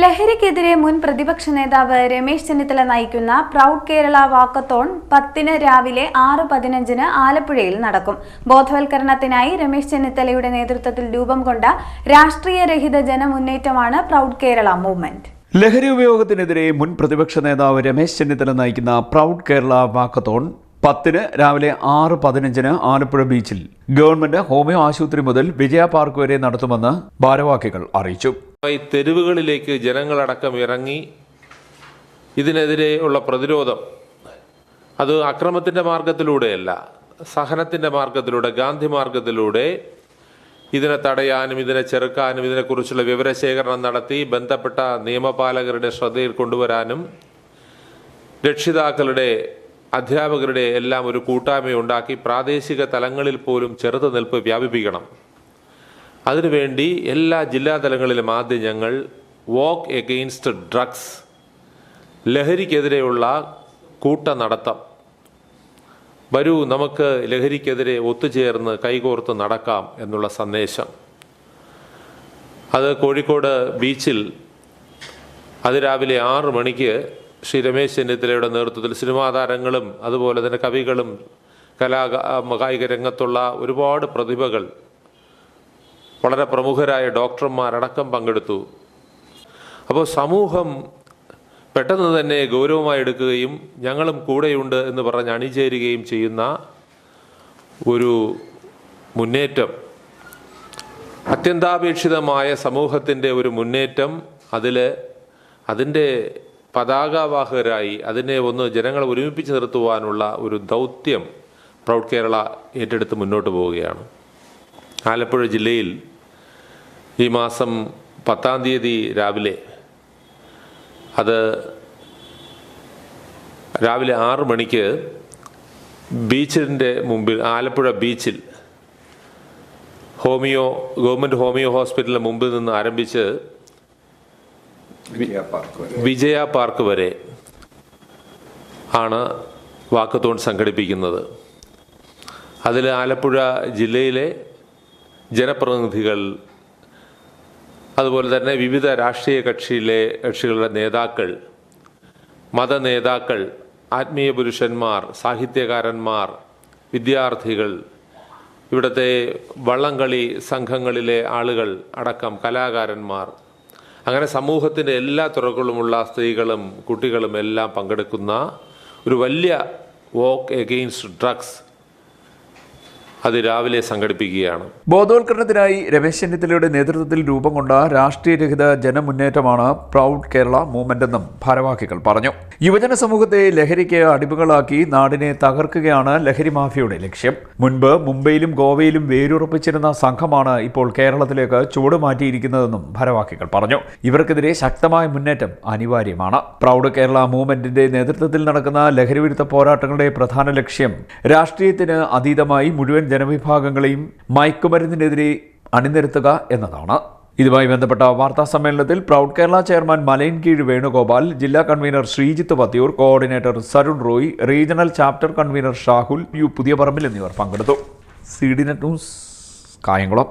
ലഹരിക്കെതിരെ മുൻ പ്രതിപക്ഷ നേതാവ് രമേശ് ചെന്നിത്തല നയിക്കുന്ന പ്രൗഡ് കേരള വാക്കത്തോൺ പത്തിന് രാവിലെ ആറ് പതിനഞ്ചിന് ആലപ്പുഴയിൽ നടക്കും. ബോധവൽക്കരണത്തിനായി രമേശ് ചെന്നിത്തലയുടെ നേതൃത്വത്തിൽ രൂപം കൊണ്ട രാഷ്ട്രീയരഹിത ജനമുന്നേറ്റമാണ് പ്രൗഡ് കേരള മൂവ്മെന്റ്. ലഹരി ഉപയോഗത്തിനെതിരെ മുൻ പ്രതിപക്ഷ നേതാവ് രമേശ് ചെന്നിത്തല നയിക്കുന്ന പ്രൗഡ് കേരള വാക്കത്തോൺ പത്തിന് രാവിലെ ആറ് പതിനഞ്ചിന് ആലപ്പുഴ ബീച്ചിൽ ഗവൺമെന്റ് ഹോമിയോ ആശുപത്രി മുതൽ വിജയ പാർക്ക് വരെ നടത്തുമെന്ന് ഭാരവാഹികൾ അറിയിച്ചു. ഈ തെരുവുകളിലേക്ക് ജനങ്ങളടക്കം ഇറങ്ങി ഇതിനെതിരെയുള്ള പ്രതിരോധം അത് അക്രമത്തിന്റെ മാർഗത്തിലൂടെയല്ല സഹനത്തിന്റെ മാർഗത്തിലൂടെ ഗാന്ധി മാർഗത്തിലൂടെ ഇതിനെ തടയാനും ഇതിനെ ചെറുക്കാനും ഇതിനെക്കുറിച്ചുള്ള വിവരശേഖരണം നടത്തി ബന്ധപ്പെട്ട നിയമപാലകരുടെ ശ്രദ്ധയിൽ കൊണ്ടുവരാനും രക്ഷിതാക്കളുടെ അധ്യാപകരുടെ എല്ലാം ഒരു കൂട്ടായ്മ ഉണ്ടാക്കി പ്രാദേശിക തലങ്ങളിൽ പോലും ചെറുത്തുനിൽപ്പ് വ്യാപിപ്പിക്കണം. അതിനുവേണ്ടി എല്ലാ ജില്ലാ തലങ്ങളിലും ആദ്യം ഞങ്ങൾ വോക്ക് എഗെയിൻസ്റ്റ് ഡ്രഗ്സ് ലഹരിക്കെതിരെയുള്ള കൂട്ട നടത്തം വരൂ നമുക്ക് ലഹരിക്കെതിരെ ഒത്തുചേർന്ന് കൈകോർത്ത് നടക്കാം എന്നുള്ള സന്ദേശം. അത് കോഴിക്കോട് ബീച്ചിൽ അതിരാവിലെ ആറ് മണിക്ക് ശ്രീ രമേശ് ചെന്നിത്തലയുടെ നേതൃത്വത്തിൽ സിനിമാ താരങ്ങളും അതുപോലെ തന്നെ കവികളും കലാ കായിക രംഗത്തുള്ള ഒരുപാട് പ്രതിഭകൾ വളരെ പ്രമുഖരായ ഡോക്ടർമാരടക്കം പങ്കെടുത്തു. അപ്പോൾ സമൂഹം പെട്ടെന്ന് തന്നെ ഗൗരവമായി എടുക്കുകയും ഞങ്ങളും കൂടെയുണ്ട് എന്ന് പറഞ്ഞ് അണിചേരുകയും ചെയ്യുന്ന ഒരു മുന്നേറ്റം. അത്യന്താപേക്ഷിതമായ സമൂഹത്തിന്റെ ഒരു മുന്നേറ്റം അതിൽ അതിന്റെ പതാകവാഹകരായി അതിനെ ഒന്ന് ജനങ്ങളെ ഒരുമിപ്പിച്ച് നിർത്തുവാനുള്ള ഒരു ദൗത്യം പ്രൗഡ് കേരള ഏറ്റെടുത്ത് മുന്നോട്ട് പോവുകയാണ്. ആലപ്പുഴ ജില്ലയിൽ ഈ മാസം പത്താം തീയതി രാവിലെ അത് രാവിലെ ആറ് മണിക്ക് ബീച്ചിന്റെ മുമ്പിൽ ആലപ്പുഴ ബീച്ചിൽ ഹോമിയോ ഗവൺമെന്റ് ഹോമിയോ ഹോസ്പിറ്റലിന് മുമ്പിൽ നിന്ന് ആരംഭിച്ച് വിജയ പാർക്ക് വരെ ആണ് വാക്കത്തോൺ സംഘടിപ്പിക്കുന്നത്. അതിൽ ആലപ്പുഴ ജില്ലയിലെ ജനപ്രതിനിധികൾ അതുപോലെ തന്നെ വിവിധ രാഷ്ട്രീയ കക്ഷിയിലെ കക്ഷികളുടെ നേതാക്കൾ മത നേതാക്കൾ ആത്മീയ പുരുഷന്മാർ സാഹിത്യകാരന്മാർ വിദ്യാർത്ഥികൾ ഇവിടുത്തെ വള്ളംകളി സംഘങ്ങളിലെ ആളുകൾ അടക്കം കലാകാരന്മാർ. അങ്ങനെ സമൂഹത്തിന്റെ എല്ലാ തുറകളുമുള്ള സ്ത്രീകളും കുട്ടികളും എല്ലാം പങ്കെടുക്കുന്ന ഒരു വലിയ വോക്ക് എഗെയിൻസ്റ്റ് ഡ്രഗ്സ് അത് രാവിലെ സംഘടിപ്പിക്കുകയാണ്. ബോധവൽക്കരണത്തിനായി രമേശ് ചെന്നിത്തലയുടെ നേതൃത്വത്തിൽ രൂപം കൊണ്ട രാഷ്ട്രീയരഹിത ജനമുന്നേറ്റമാണ് പ്രൗഡ് കേരള മൂവ്മെന്റ് എന്നും ഭാരവാഹികൾ പറഞ്ഞു. യുവജന സമൂഹത്തെ ലഹരിക്ക് അടിമകളാക്കി നാടിനെ തകർക്കുകയാണ് ലഹരി മാഫിയയുടെ ലക്ഷ്യം. മുൻപ് മുംബൈയിലും ഗോവയിലും വേരുറപ്പിച്ചിരുന്ന സംഘമാണ് ഇപ്പോൾ കേരളത്തിലേക്ക് ചുവട് മാറ്റിയിരിക്കുന്നതെന്നും ഭാരവാഹികൾ പറഞ്ഞു. ഇവർക്കെതിരെ ശക്തമായ മുന്നേറ്റം അനിവാര്യമാണ്. പ്രൗഡ് കേരള മൂവ്മെന്റിന്റെ നേതൃത്വത്തിൽ നടക്കുന്ന ലഹരിവിരുദ്ധ പോരാട്ടങ്ങളുടെ പ്രധാന ലക്ഷ്യം രാഷ്ട്രീയത്തിന് അതീതമായി മുഴുവൻ ജനവിഭാഗങ്ങളെയും മയക്കുമരുന്നിനെതിരെ അണിനിരത്തുക എന്നതാണ്. ഇതുമായി ബന്ധപ്പെട്ട വാർത്താ സമ്മേളനത്തിൽ പ്രൗഡ് കേരള ചെയർമാൻ മലയൻ കീഴ് വേണുഗോപാൽ ജില്ലാ convener Sreejith Pathiyoor coordinator Sarun Roy regional chapter convener Shahul U Puthiya Parambil എന്നിവർ പങ്കെടുത്തു. C D net news Kayamkulam.